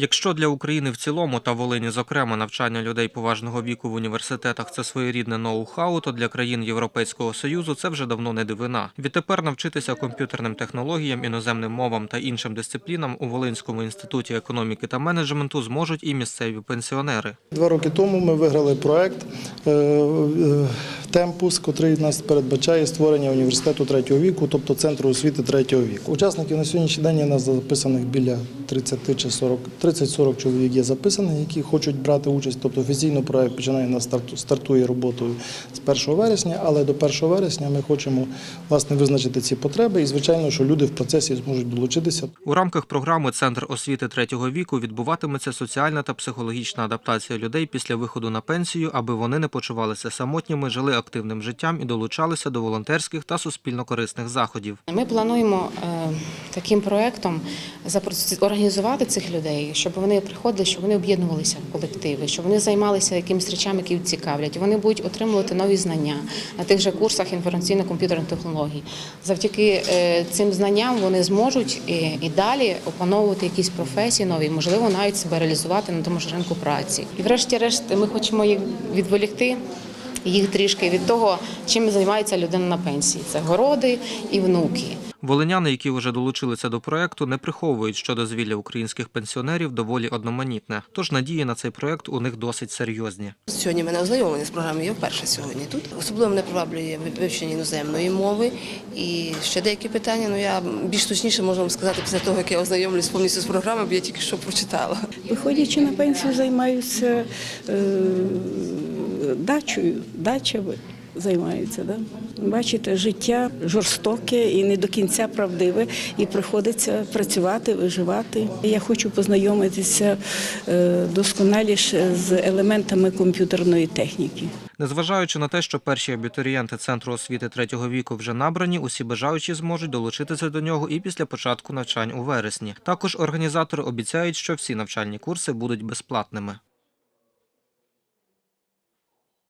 Якщо для України в цілому та Волині, зокрема, навчання людей поважного віку в університетах це своєрідне ноу-хау, то для країн Європейського союзу це вже давно не дивина. Відтепер навчитися комп'ютерним технологіям, іноземним мовам та іншим дисциплінам у Волинському інституті економіки та менеджменту зможуть і місцеві пенсіонери. Два роки тому ми виграли проект е, е, Темпус, котрий нас передбачає створення університету третього віку, тобто центру освіти третього віку. Учасників на сьогоднішній день є нас записаних біля 30 чи 40, 30-40 чоловік є записаних, які хочуть брати участь. Тобто офіційно проект починає на старту, стартує роботою з 1 вересня, але до 1 вересня ми хочемо власне визначити ці потреби. І звичайно, що люди в процесі зможуть долучитися. У рамках програми Центр освіти третього віку відбуватиметься соціальна та психологічна адаптація людей після виходу на пенсію, аби вони не почувалися самотніми, жили активним життям і долучалися до волонтерських та суспільно-корисних заходів. Ми плануємо е, таким проектом організувати цих людей, щоб вони приходили, щоб вони об'єднувалися в колективи, щоб вони займалися якимись речами, які їх цікавлять. Вони будуть отримувати нові знання на тих же курсах інформаційно-комп'ютерних технологій. Завдяки е, цим знанням вони зможуть і, і далі опановувати якісь професії нові, можливо, навіть себе реалізувати на тому ж ринку праці. І врешті-решт ми хочемо їх відволікти їх трішки від того, чим займається людина на пенсії. Це городи і внуки. Волиняни, які вже долучилися до проекту, не приховують, що дозвілля українських пенсіонерів доволі одноманітне. Тож надії на цей проект у них досить серйозні. Сьогодні мене ознайомлені з програмою. Я вперше сьогодні тут. Особливо мене приваблює вивчення іноземної мови і ще деякі питання. Ну я більш точніше можу вам сказати після того, як я ознайомлюсь повністю з програмою, бо я тільки що прочитала. Виходячи на пенсію, займаються е, дачею. Дача займаються. Да? Бачите, життя жорстоке і не до кінця правдиве, і приходиться працювати, виживати. Я хочу познайомитися е, досконаліше з елементами комп'ютерної техніки. Незважаючи на те, що перші абітурієнти центру освіти третього віку вже набрані, усі бажаючі зможуть долучитися до нього і після початку навчань у вересні. Також організатори обіцяють, що всі навчальні курси будуть безплатними.